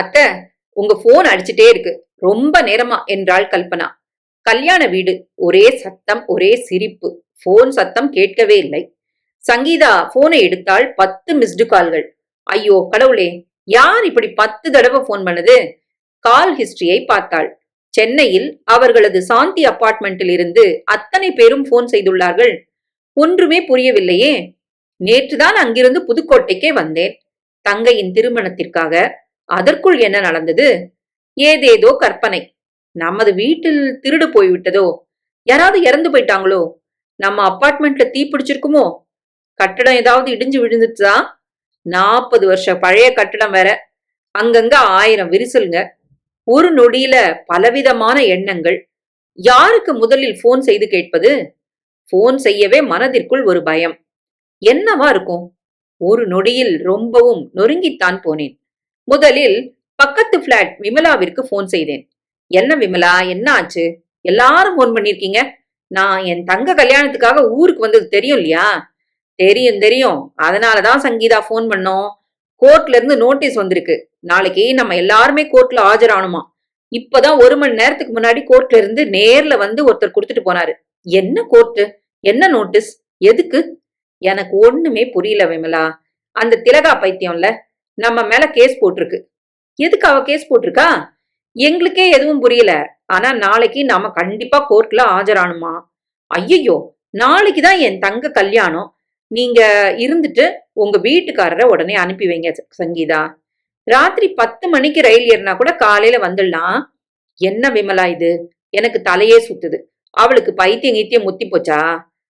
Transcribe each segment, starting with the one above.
அத்தை உங்க போன் அடிச்சிட்டே இருக்கு. ரொம்ப நேரமா என்றாள் கல்பனா. கல்யாண வீடு ஒரே சத்தம் ஒரே சிரிப்பு. போன் சத்தம் கேட்கவே இல்லை. சங்கீதா போனை எடுத்தால் பத்து மிஸ்டு கால்கள் ஐயோ கடவுளே யார் இப்படி பத்து தடவை போன் பண்ணது? கால் ஹிஸ்டரியை பார்த்தாள். சென்னையில் அவர்களது சாந்தி அபார்ட்மெண்ட்டில் இருந்து அத்தனை பேரும் போன் செய்துள்ளார்கள். ஒன்றுமே புரியவில்லையே. நேற்றுதான் அங்கிருந்து புதுக்கோட்டைக்கே வந்தேன். தங்கையின் திருமணத்திற்காக அதற்குள் என்ன நடந்தது? ஏதேதோ கற்பனை. நமது வீட்டில் திருடு போய்விட்டதோ? யாராவது இறந்து போயிட்டாங்களோ? நம்ம அப்பார்ட்மெண்ட்ல தீ பிடிச்சிருக்குமோ? கட்டடம் ஏதாவது இடிஞ்சு விழுந்துச்சா நாற்பது வருஷ பழைய கட்டடம் வேற. அங்கங்க ஆயிரம் விரிசலுங்க. ஒரு நொடியில பலவிதமான எண்ணங்கள். யாருக்கு முதலில் போன் செய்து கேட்பது? போன் செய்யவே மனதிற்குள் ஒரு பயம். என்னவா இருக்கும்? ஒரு நொடியில் ரொம்பவும் நொறுங்கித்தான் போனேன். முதலில் பக்கத்து பிளாட் விமலாவிற்கு போன் செய்தேன். என்ன விமலா என்ன ஆச்சு? எல்லாரும் போன் பண்ணிருக்கீங்க நான் என் தங்க கல்யாணத்துக்காக ஊருக்கு வந்தது தெரியும் இல்லையா? தெரியும் தெரியும். அதனாலதான் சங்கீதா போன் பண்ணோம். கோர்ட்ல இருந்து நோட்டீஸ் வந்திருக்கு. நாளைக்கு நம்ம எல்லாருமே கோர்ட்ல ஆஜரானுமா? இப்பதான் ஒரு மணி நேரத்துக்கு முன்னாடி கோர்ட்ல இருந்து நேர்ல வந்து ஒருத்தர் கொடுத்துட்டு போனாரு. என்ன கோர்ட்டு என்ன நோட்டீஸ் எதுக்கு? எனக்கு ஒண்ணுமே புரியல விமலா. அந்த திலகா பைத்தியம்ல நம்ம மேல கேஸ் போட்டிருக்கு. எதுக்கு அவ கேஸ் போட்டிருக்கா? எங்களுக்கே எதுவும் புரியல. ஆனா நாளைக்கு நாம கண்டிப்பா கோர்ட்ல ஆஜரானுமா? ஐயையோ நாளைக்கு தான் என் தங்க கல்யாணம். நீங்க இருந்துட்டு உங்க வீட்டுக்காரரை உடனே அனுப்பி வைங்க சங்கீதா. ராத்திரி பத்து மணிக்கு ரயில் ஏறினா கூட காலையில வந்துடலாம். என்ன விமலா இது? எனக்கு தலையே சுத்துது. அவளுக்கு பைத்தியம் கீத்தியம் முத்தி போச்சா?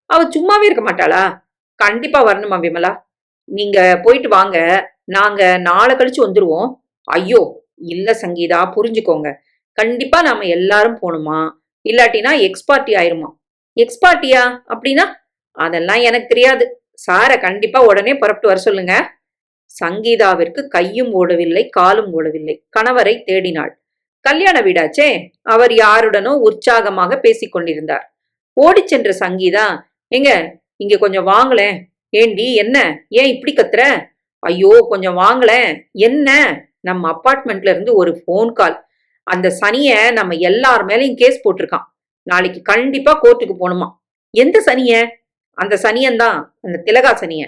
அவ சும்மாவே இருக்க மாட்டாளா? கண்டிப்பா வரணுமா விமலா? நீங்க போயிட்டு வாங்க. நாங்க நாளை கழிச்சு வந்துருவோம். ஐயோ இல்ல சங்கீதா புரிஞ்சுக்கோங்க. கண்டிப்பா நாம எல்லாரும் போகணுமா இல்லாட்டினா எக்ஸ்பார்ட்டி ஆயிருமா? எக்ஸ்பார்ட்டியா அப்படின்னா? அதெல்லாம் எனக்கு தெரியாது. சாரை கண்டிப்பா உடனே புறப்பட்டு வர சொல்லுங்க. சங்கீதாவிற்கு கையும் ஓடவில்லை காலும் ஓடவில்லை. கணவரை தேடினாள். கல்யாண வீடாச்சே? அவர் யாருடனோ உற்சாகமாக பேசிக் கொண்டிருந்தார். சென்ற சங்கீதா எங்க இங்க கொஞ்சம் வாங்களேன். ஏண்டி என்ன? ஏன் இப்படி கத்துற? ஐயோ கொஞ்சம் வாங்களேன். என்ன? நம்ம அப்பார்ட்மெண்ட்ல இருந்து ஒரு ஃபோன் கால் அந்த சனிய நம்ம எல்லார் மேலையும் கேஸ் போட்டிருக்கான். நாளைக்கு கண்டிப்பா கோர்ட்டுக்கு போகணுமா எந்த சனிய? அந்த சனியன்தான் அந்த திலகா சனிய.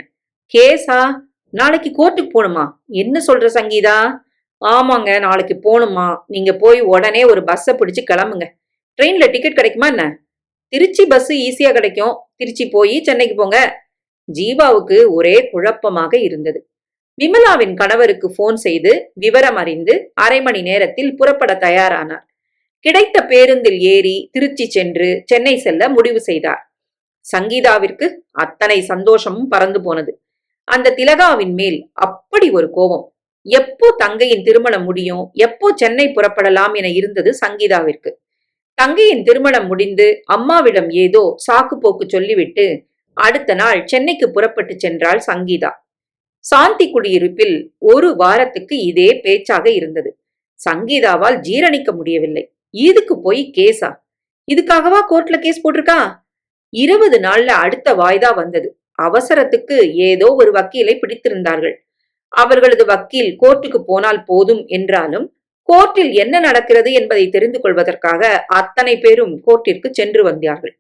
கேஸா? நாளைக்கு கோர்ட்டுக்கு போகணுமா? என்ன சொல்ற சங்கீதா? ஆமாங்க நாளைக்கு போகணுமா? நீங்க போய் உடனே ஒரு பஸ்ஸை பிடிச்சு கிளம்புங்க. ட்ரெயின்ல டிக்கெட் கிடைக்குமா என்ன? திருச்சி பஸ் ஈஸியா கிடைக்கும். திருச்சி போய் சென்னைக்கு போங்க. ஜீவாவுக்கு ஒரே குழப்பமாக இருந்தது. விமலாவின் கணவருக்கு போன் செய்து விவரம் அறிந்து அரை மணி நேரத்தில் புறப்பட தயாரானார். கிடைத்த பேருந்தில் ஏறி திருச்சி சென்று சென்னை செல்ல முடிவு செய்தார். சங்கீதாவிற்கு அத்தனை சந்தோஷமும் பறந்து போனது. அந்த திலகாவின் மேல் அப்படி ஒரு கோபம். எப்போ தங்கையின் திருமணம் முடியும் எப்போ சென்னை புறப்படலாம் என இருந்தது சங்கீதாவிற்கு. தங்கையின் திருமணம் முடிந்து அம்மாவிடம் ஏதோ சாக்கு போக்கு சொல்லிவிட்டு அடுத்த நாள் சென்னைக்கு புறப்பட்டு சென்றாள் சங்கீதா. சாந்தி குடியிருப்பில் ஒரு வாரத்துக்கு இதே பேச்சாக இருந்தது. சங்கீதாவால் ஜீரணிக்க முடியவில்லை. இதுக்கு போய் கேஸா இதுக்காகவா கோர்ட்ல கேஸ் போட்டிருக்கா? இருபது நாள்ல அடுத்த வாய்தா வந்தது. அவசரத்துக்கு ஏதோ ஒரு வக்கீலை பிடித்திருந்தார்கள். அவர்களது வக்கீல் கோர்ட்டுக்கு போனால் போதும் என்றாலும் கோர்ட்டில் என்ன நடக்கிறது என்பதை தெரிந்து கொள்வதற்காக அத்தனை பேரும் கோர்ட்டிற்கு சென்று வந்தார்கள்.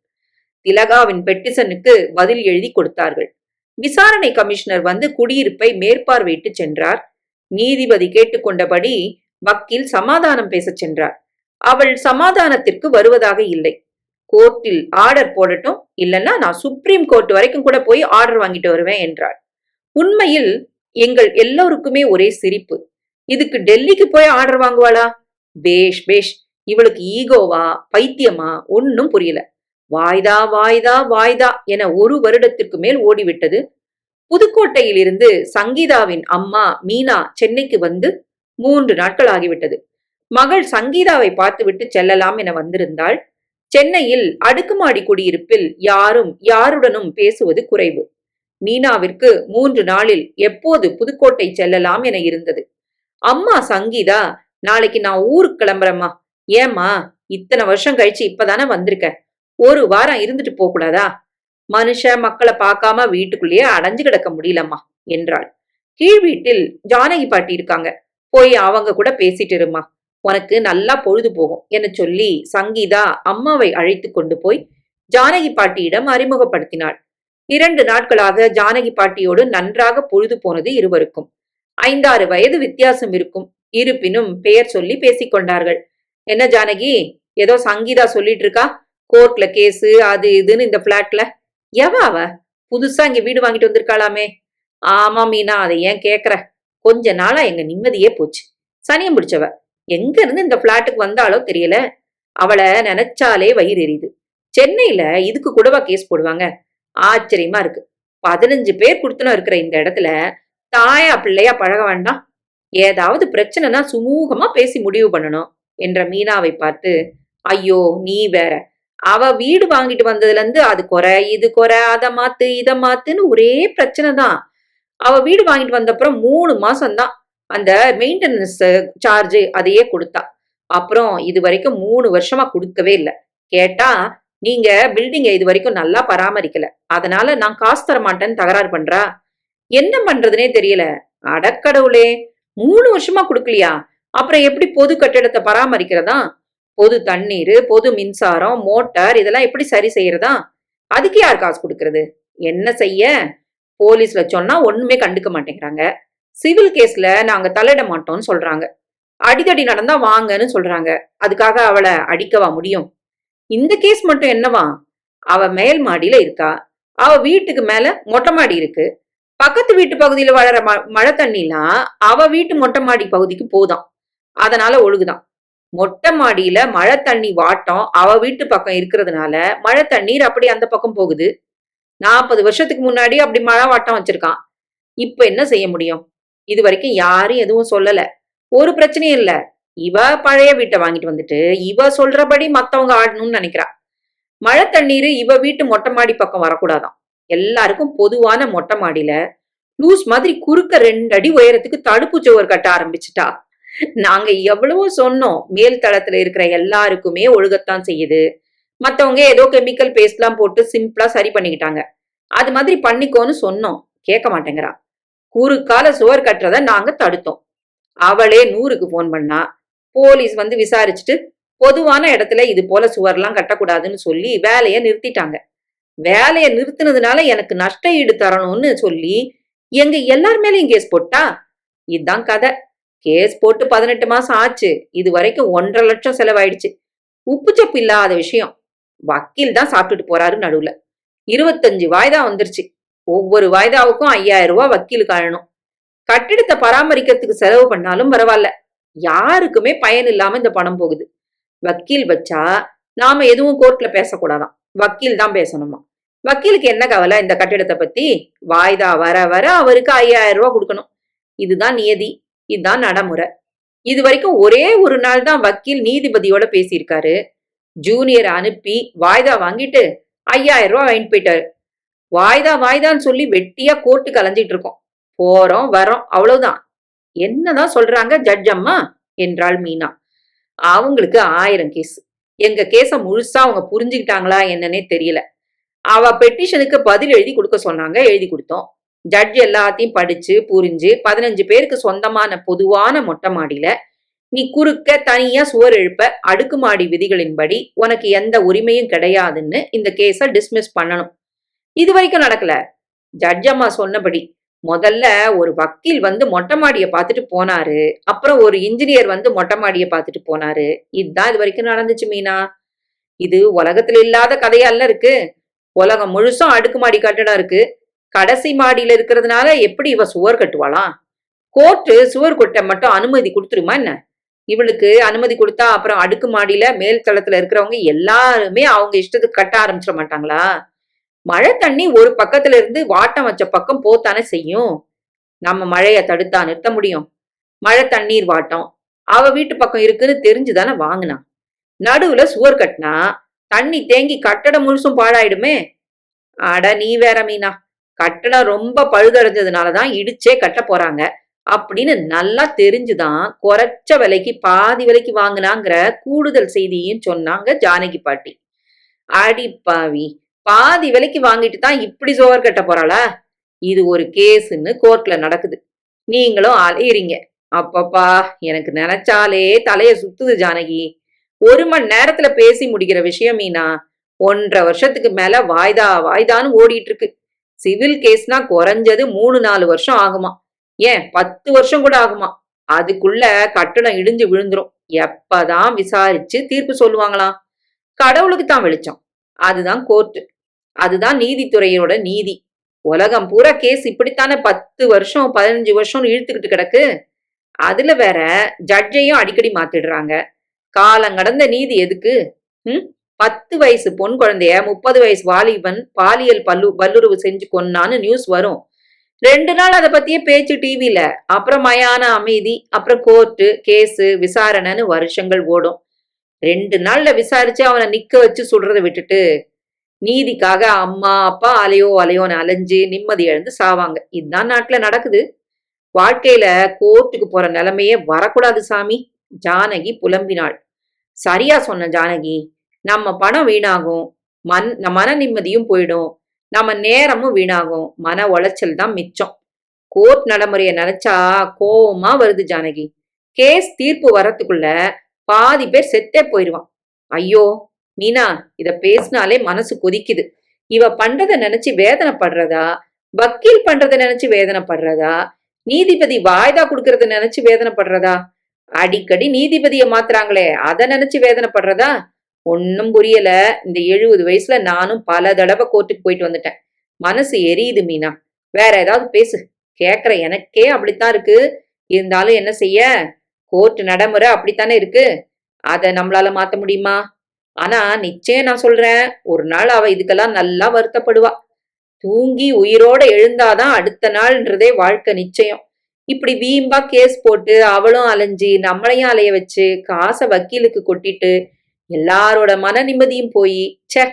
திலகாவின் பெட்டிசனுக்கு பதில் எழுதி கொடுத்தார்கள். விசாரணை கமிஷனர் வந்து குடியிருப்பை மேற்பார்வையிட்டு சென்றார். நீதிபதி கேட்டுக்கொண்டபடி வக்கீல் சமாதானம் பேசச் சென்றார். அவள் சமாதானத்திற்கு வருவதாக இல்லை. கோர்ட்டில் ஆர்டர் போடட்டும் இல்லைன்னா நான் சுப்ரீம் கோர்ட் வரைக்கும் கூட போய் ஆர்டர் வாங்கிட்டு வருவேன் என்றாள். உண்மையில் எங்கள் எல்லோருக்குமே ஒரே சிரிப்பு. இதுக்கு டெல்லிக்கு போய் ஆர்டர் வாங்குவாளா? பேஷ் பேஷ் இவளுக்கு ஈகோவா பைத்தியமா? ஒன்னும் புரியல. வாய்தா வாய்தா வாய்தா என ஒரு வருடத்திற்கு மேல் ஓடிவிட்டது. புதுக்கோட்டையில் இருந்து சங்கீதாவின் அம்மா மீனா சென்னைக்கு வந்து மூன்று நாட்கள் ஆகிவிட்டது மகள் சங்கீதாவை பார்த்துவிட்டு செல்லலாம் என வந்திருந்தாள். சென்னையில் அடுக்குமாடி குடியிருப்பில் யாரும் யாருடனும் பேசுவது குறைவு. மீனாவிற்கு மூன்று நாளில் எப்போது புதுக்கோட்டை செல்லலாம் என இருந்தது. அம்மா சங்கீதா நாளைக்கு நான் ஊருக்கு கிளம்புறேம்மா. ஏம்மா இத்தனை வருஷம் கழிச்சு இப்பதானே வந்திருக்க? ஒரு வாரம் இருந்துட்டு போக கூடாதா? மனுஷ மக்களை பார்க்காம வீட்டுக்குள்ளேயே அடைஞ்சு கிடக்க முடியலம்மா என்றாள். கீழ் வீட்டில் ஜானகி பாட்டி இருக்காங்க. போய் அவங்க கூட பேசிட்டு இருமா. உனக்கு நல்லா பொழுது போகும் என சொல்லி சங்கீதா அம்மாவை அழைத்து கொண்டு போய் ஜானகி பாட்டியிடம் அறிமுகப்படுத்தினாள். இரண்டு நாட்களாக ஜானகி பாட்டியோடு நன்றாக பொழுது போனது இருவருக்கும். ஐந்தாறு வயது வித்தியாசம் இருக்கும் இருப்பினும் பெயர் சொல்லி பேசிக்கொண்டார்கள் என்ன ஜானகி ஏதோ சங்கீதா சொல்லிட்டு இருக்கா? கோர்ட்ல கேஸு அது இதுன்னு இந்த பிளாட்ல எவ அவ? புதுசா இங்க வீடு வாங்கிட்டு வந்திருக்காளாமே. ஆமா மீனா அதை ஏன் கேக்குற? கொஞ்ச நாளா எங்க நிம்மதியே போச்சு. சனியம் பிடிச்சவ. எங்க இருந்து இந்த பிளாட்டுக்கு வந்தாலோ தெரியல. அவளை நினைச்சாலே வயிறு எரியுது. சென்னையில இதுக்கு கூடவா கேஸ் போடுவாங்க? ஆச்சரியமா இருக்கு. பதினஞ்சு பேர் கொடுத்தனும் இருக்கிற இந்த இடத்துல தாயா பிள்ளையா பழக வேண்டாம். ஏதாவது பிரச்சனைனா சுமூகமா பேசி முடிவு பண்ணணும் என்ற மீனாவை பார்த்து ஐயோ நீ வேற. அவ வீடு வாங்கிட்டு வந்ததுல இருந்து அது குறை இது குறை அதை மாத்து இதை மாத்துன்னு ஒரே பிரச்சனை தான் அவ வீடு வாங்கிட்டு வந்தப்புறம் மூணு மாசம் தான் அந்த மெயின்டெனன்ஸ் சார்ஜ் அதையே கொடுத்தா. அப்புறம் இது வரைக்கும் மூணு வருஷமா கொடுக்கவே இல்லை. கேட்டா நீங்க பில்டிங்கை இது வரைக்கும் நல்லா பராமரிக்கல. அதனால நான் காசு தர மாட்டேன்னு தகராறு பண்றா? என்ன பண்றதுனே தெரியல. அடக்கடவுளே! மூணு வருஷமா கொடுக்கலையா? அப்புறம் எப்படி பொது கட்டிடத்தை பராமரிக்கிறதா? பொது தண்ணீர் பொது மின்சாரம் மோட்டார் இதெல்லாம் எப்படி சரி செய்யறதா? அதுக்கு யார் காசு கொடுக்கறது? என்ன செய்ய? போலீஸ்ல சொன்னா ஒண்ணுமே கண்டுக்க மாட்டேங்கிறாங்க. சிவில் கேஸ்ல நாங்க தலையிட மாட்டோம்னு சொல்றாங்க. அடிதடி நடந்தா வாங்கன்னு சொல்றாங்க. அதுக்காக அவளை அடிக்கவா முடியும்? இந்த கேஸ் மட்டும் என்னவா? அவ மேல் மாடியில இருக்கா? அவ வீட்டுக்கு மேல மொட்டை மாடி இருக்கு. பக்கத்து வீட்டு பகுதியில வளர ம- மழை தண்ணிலாம் அவ வீட்டு மொட்டை மாடி பகுதிக்கு போதான். அதனால ஒழுகுதான். மொட்டை மாடியில மழை தண்ணி வாட்டம் அவ வீட்டு பக்கம் இருக்கிறதுனால மழை தண்ணீர் அப்படி அந்த பக்கம் போகுது. நாற்பது வருஷத்துக்கு முன்னாடி அப்படி மழை வாட்டம் வச்சிருக்கான். இப்ப என்ன செய்ய முடியும்? இது வரைக்கும் யாரும் எதுவும் சொல்லல. ஒரு பிரச்சனையும் இல்ல. இவ பழைய வீட்டை வாங்கிட்டு வந்துட்டு இவ சொல்றபடி மத்தவங்க ஆடணும்னு நினைக்கிறா. மழை தண்ணீர் இவ வீட்டு மொட்டை மாடி பக்கம் வரக்கூடாதான் எல்லாருக்கும் பொதுவான மொட்டை மாடியில லூஸ் மாதிரி குறுக்க ரெண்டு அடி உயரத்துக்கு தடுப்பு சுவர் கட்ட ஆரம்பிச்சிட்டா. நாங்க எவ்வளவோ சொன்னோம். மேல் தளத்துல இருக்கிற எல்லாருக்குமே ஒழுகத்தான் செய்யுது. மத்தவங்க ஏதோ கெமிக்கல் பேஸ்ட்லாம் போட்டு சிம்பிளா சரி பண்ணிக்கிட்டாங்க. அது மாதிரி பண்ணிக்கோன்னு சொன்னோம். கேட்க மாட்டேங்கிறா. குறுக்கால சுவர் கட்டுறத நாங்க தடுத்தோம். அவளே நூறுக்கு போன் பண்ணா. போலீஸ் வந்து விசாரிச்சுட்டு பொதுவான இடத்துல இது போல சுவர்லாம் கட்டக்கூடாதுன்னு சொல்லி வேலையை நிறுத்திட்டாங்க. வேலையை நிறுத்தினதுனால எனக்கு நஷ்ட ஈடு தரணும்னு சொல்லி எங்க எல்லார் மேலயும் கேஸ் போட்டா? இதுதான் கதை. கேஸ் போட்டு பதினெட்டு மாசம் ஆச்சு. இது வரைக்கும் ஒன்றரை லட்சம் செலவாயிடுச்சு. உப்பு சப்பு இல்லாத விஷயம். வக்கீல் தான் சாப்பிட்டுட்டு போறாரு நடுவுல. இருபத்தஞ்சு வாய்தா வந்துருச்சு. ஒவ்வொரு வாய்தாவுக்கும் ஐயாயிரம் ரூபாய் வக்கீலுக்கு அழணும் கட்டிடத்தை பராமரிக்கிறதுக்கு செலவு பண்ணாலும் பரவாயில்ல. யாருக்குமே பயன் இல்லாம இந்த பணம் போகுது. வக்கீல் வச்சா நாம எதுவும் கோர்ட்ல பேசக்கூடாதான். வக்கீல் தான் பேசணுமா? வக்கீலுக்கு என்ன கவலை? இந்த கட்டிடத்தை பத்தி? வாய்தா வர வர அவருக்கு ஐயாயிரம் ரூபாய் கொடுக்கணும். இதுதான் நியதி. இதுதான் நடைமுறை. இது வரைக்கும் ஒரே ஒரு நாள் தான் வக்கீல் நீதிபதியோட பேசியிருக்காரு. ஜூனியர் அனுப்பி வாய்தா வாங்கிட்டு ஐயாயிரம் ரூபா வாங்கிட்டு போயிட்டாரு. வாய்தா வாய்தான்னு சொல்லி வெட்டியா கோர்ட்டுக்கு அலைஞ்சிட்டு இருக்கோம். போறோம் வரோம் அவ்வளவுதான். என்னதான் சொல்றாங்க ஜட்ஜ் அம்மா? என்றாள் மீனா. அவங்களுக்கு ஆயிரம் கேஸ் எங்க கேஸ முழுசா அவங்க புரிஞ்சுக்கிட்டாங்களா என்னன்னே தெரியல. அவ பெட்டிஷனுக்கு பதில் எழுதி கொடுக்க சொன்னாங்க எழுதி கொடுத்தோம். ஜட்ஜ் எல்லாத்தையும் படிச்சு புரிஞ்சு பதினஞ்சு பேருக்கு சொந்தமான பொதுவான மொட்டை மாடியில நீ குறுக்க தனியா சுவர் எழுப்ப அடுக்குமாடி விதிகளின்படி உனக்கு எந்த உரிமையும் கிடையாதுன்னு இந்த கேஸ டிஸ்மிஸ் பண்ணணும். இது வரைக்கும் நடக்கல. ஜட்ஜ் அம்மா சொன்னபடி முதல்ல ஒரு வக்கீல் வந்து மொட்டை மாடியை பார்த்துட்டு போனாரு. அப்புறம் ஒரு இன்ஜினியர் வந்து மொட்டை மாடியை பார்த்துட்டு போனாரு. இதுதான் இது வரைக்கும் நடந்துச்சு மீனா. இது உலகத்துல இல்லாத கதையல்ல இருக்கு. உலகம் முழுசும் அடுக்குமாடி கட்டடம் இருக்கு. கடைசி மாடியில இருக்கிறதுனால எப்படி இவ சுவர் கட்டுவாளாம் கோர்ட்டு சுவர் கொட்ட மட்டும் அனுமதி கொடுத்துருமா என்ன? இவளுக்கு அனுமதி கொடுத்தா அப்புறம் அடுக்கு மாடியில மேல் தளத்துல இருக்கிறவங்க எல்லாருமே அவங்க இஷ்டத்துக்கு கட்ட ஆரம்பிச்சிட மாட்டாங்களா? மழை தண்ணி ஒரு பக்கத்துல இருந்து வாட்டம் வச்ச பக்கம் போத்தானே செய்யும்? நம்ம மழைய தடுத்தா நிறுத்த முடியும். மழை தண்ணீர் வாட்டம். அவ வீட்டு பக்கம் இருக்குன்னு தெரிஞ்சுதானே வாங்கினா? நடுவுல சுவர் கட்டினா தண்ணி தேங்கி கட்டடம் முழுசும் பாழாயிடுமே? அட நீ வேற மீனா. கட்டடம் ரொம்ப பழுதடைஞ்சதுனாலதான் இடிச்சே கட்ட போறாங்க. அப்படின்னு நல்லா தெரிஞ்சுதான் குறைச்ச விலைக்கு பாதி விலைக்கு வாங்கினாங்கிற கூடுதல் செய்தியும் சொன்னாங்க ஜானகி பாட்டி. அடி பாவி பாதி விலைக்கு வாங்கிட்டு தான் இப்படி சோவர் கட்ட போறாளா? இது ஒரு கேஸுன்னு கோர்ட்ல நடக்குது. நீங்களும் அலையிறீங்க. அப்பப்பா எனக்கு நினைச்சாலே தலைய சுத்துது ஜானகி. ஒரு மணி நேரத்துல பேசி முடிக்கிற விஷயம் மீனா. ஒன்றரை வருஷத்துக்கு மேல வாய்தா வாய்தான்னு ஓடிட்டு இருக்கு. சிவில் கேஸ்னா குறைஞ்சது மூணு நாலு வருஷம் ஆகுமா? ஏன்? பத்து வருஷம் கூட ஆகுமா? அதுக்குள்ள கட்டணம் இடிஞ்சு விழுந்துரும். எப்பதான் விசாரிச்சு தீர்ப்பு சொல்லுவாங்களாம் கடவுளுக்கு தான் வெளிச்சம். அதுதான் கோர்ட்டு அதுதான் நீதித்துறையோட நீதி. உலகம் பூரா கேஸ் இப்படித்தானே பத்து வருஷம் பதினஞ்சு வருஷம் இழுத்துக்கிட்டு கிடக்கு? அதுல வேற ஜட்ஜையும் அடிக்கடி மாத்திடுறாங்க. காலம் கடந்த நீதி எதுக்கு? ம்? பத்து வயசு பொன் குழந்தைய முப்பது வயசு வாலிபன் பாலியல் பல்லு வல்லுறவு செஞ்சு கொன்னான்னு நியூஸ் வரும். ரெண்டு நாள் அதை பத்தியே பேச்சு டிவியில அப்புறம் மயான அமைதி அப்புறம் கோர்ட்டு கேஸு விசாரணைன்னு வருஷங்கள் ஓடும். ரெண்டு நாள்ல விசாரிச்சு அவனை நிக்க வச்சு சுடுறதை விட்டுட்டு நீதிக்காக அம்மா அப்பா அலையோ அலையோன்னு அலைஞ்சு நிம்மதி எழுந்து சாவாங்க. இதுதான் நாட்டுல நடக்குது. வாழ்க்கையில கோர்ட்டுக்கு போற நிலைமையே வரக்கூடாது சாமி. ஜானகி புலம்பினாள். சரியா சொன்ன ஜானகி? நம்ம பணம் வீணாகும். மன் மன நிம்மதியும் போயிடும். நம்ம நேரமும் வீணாகும். மன உளைச்சல் தான் மிச்சம். கோர்ட் நடைமுறையை நினைச்சா கோவமா வருது ஜானகி. கேஸ் தீர்ப்பு வரத்துக்குள்ள பாதி பேர் செத்தே போயிடுவான் ஐயோ மீனா இத பேசினாலே மனசு கொதிக்குது. இவ பண்றத நினைச்சு வேதனைப்படுறதா? வக்கீல் பண்றத நினைச்சு வேதனைப்படுறதா? நீதிபதி வாய்தா கொடுக்கறத நினைச்சு வேதனைப்படுறதா? அடிக்கடி நீதிபதிய மாத்துறாங்களே அத நினைச்சு வேதனைப்படுறதா? ஒன்னும் புரியல. இந்த எழுபது வயசுல நானும் பல தடவை கோர்ட்டுக்கு போயிட்டு வந்துட்டேன். மனசு எரியுது மீனா. வேற ஏதாவது பேசு. கேக்குற எனக்கே அப்படித்தான் இருக்கு. இருந்தாலும் என்ன செய்ய? கோர்ட் நடைமுறை அப்படித்தானே இருக்கு. அதை நம்மளால மாத்த முடியுமா? ஆனா நிச்சயம் நான் சொல்றேன். ஒரு நாள் அவ இதுக்கெல்லாம் நல்லா வருத்தப்படுவா. தூங்கி உயிரோட எழுந்தாதான் அடுத்த நாள்ன்றதே வாழ்க்கை நிச்சயம். இப்படி வீம்பா கேஸ் போட்டு அவளும் அலைஞ்சு நம்மளையும் அலைய வச்சு காசை வக்கீலுக்கு கொட்டிட்டு எல்லாரோட மன நிம்மதியும் போய் ச்சே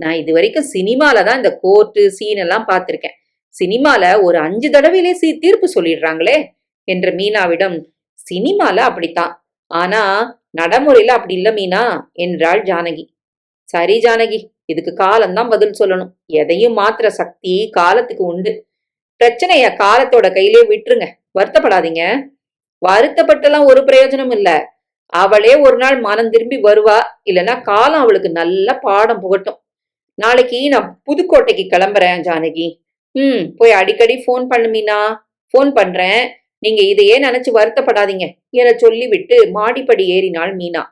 நான் இது வரைக்கும் சினிமால தான் இந்த கோர்ட்டு சீன் எல்லாம் பார்த்திருக்கேன். சினிமால ஒரு அஞ்சு தடவையிலே சீ தீர்ப்பு சொல்லிடுறாங்களே என்ற மீனாவிடம் சினிமால அப்படித்தான். ஆனா நடைமுறையில அப்படி இல்ல மீனா என்றாள் ஜானகி. சரி ஜானகி இதுக்கு காலம்தான் பதில் சொல்லணும். எதையும் மாத்திர சக்தி காலத்துக்கு உண்டு. பிரச்சனைய காலத்தோட கையிலே விட்டுருங்க. வருத்தப்படாதீங்க. வருத்தப்பட்டெல்லாம் ஒரு பிரயோஜனம் இல்லை. அவளே ஒரு நாள் மனம் திரும்பி வருவா. இல்லைன்னா காலம் அவளுக்கு நல்ல பாடம் புகட்டும். நாளைக்கு நான் புதுக்கோட்டைக்கு கிளம்புறேன் ஜானகி. ம் போய் அடிக்கடி ஃபோன் பண்ணுமீனா ஃபோன் பண்றேன். நீங்க இதையே நினைச்சு வருத்தப்படாதீங்க. என சொல்லிவிட்டு மாடிப்படி ஏறினாள் மீனா.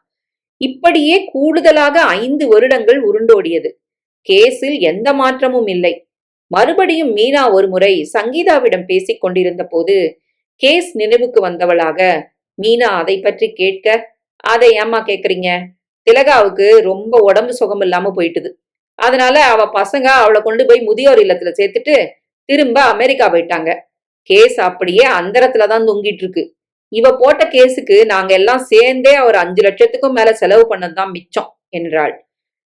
இப்படியே கூடுதலாக ஐந்து வருடங்கள் உருண்டோடியது. கேஸில் எந்த மாற்றமும் இல்லை. மறுபடியும் மீனா ஒரு முறை சங்கீதாவிடம் பேசிக் கொண்டிருந்த போது கேஸ் நினைவுக்கு வந்தவளாக மீனா அதை பற்றி கேட்க அதை ஏம்மா கேக்குறீங்க? திலகாவுக்கு ரொம்ப உடம்பு சுகம் இல்லாம போயிட்டுது. அதனால அவ பசங்க அவளை கொண்டு போய் முதியோர் இல்லத்துல சேர்த்துட்டு திரும்ப அமெரிக்கா போயிட்டாங்க. கேஸ் அப்படியே அந்தரத்துல தான் தொங்கிட்டு இருக்கு. இவ போட்ட கேஸுக்கு நாங்க எல்லாம் சேர்ந்தே ஒரு அஞ்சு லட்சத்துக்கும் மேல செலவு பண்ணதுதான் மிச்சம் என்றாள்.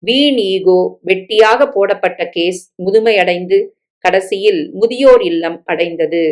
வீண் ஈகோ வெட்டியாக போடப்பட்ட கேஸ் முதுமையடைந்து கடைசியில் முதியோர் இல்லம் அடைந்தது.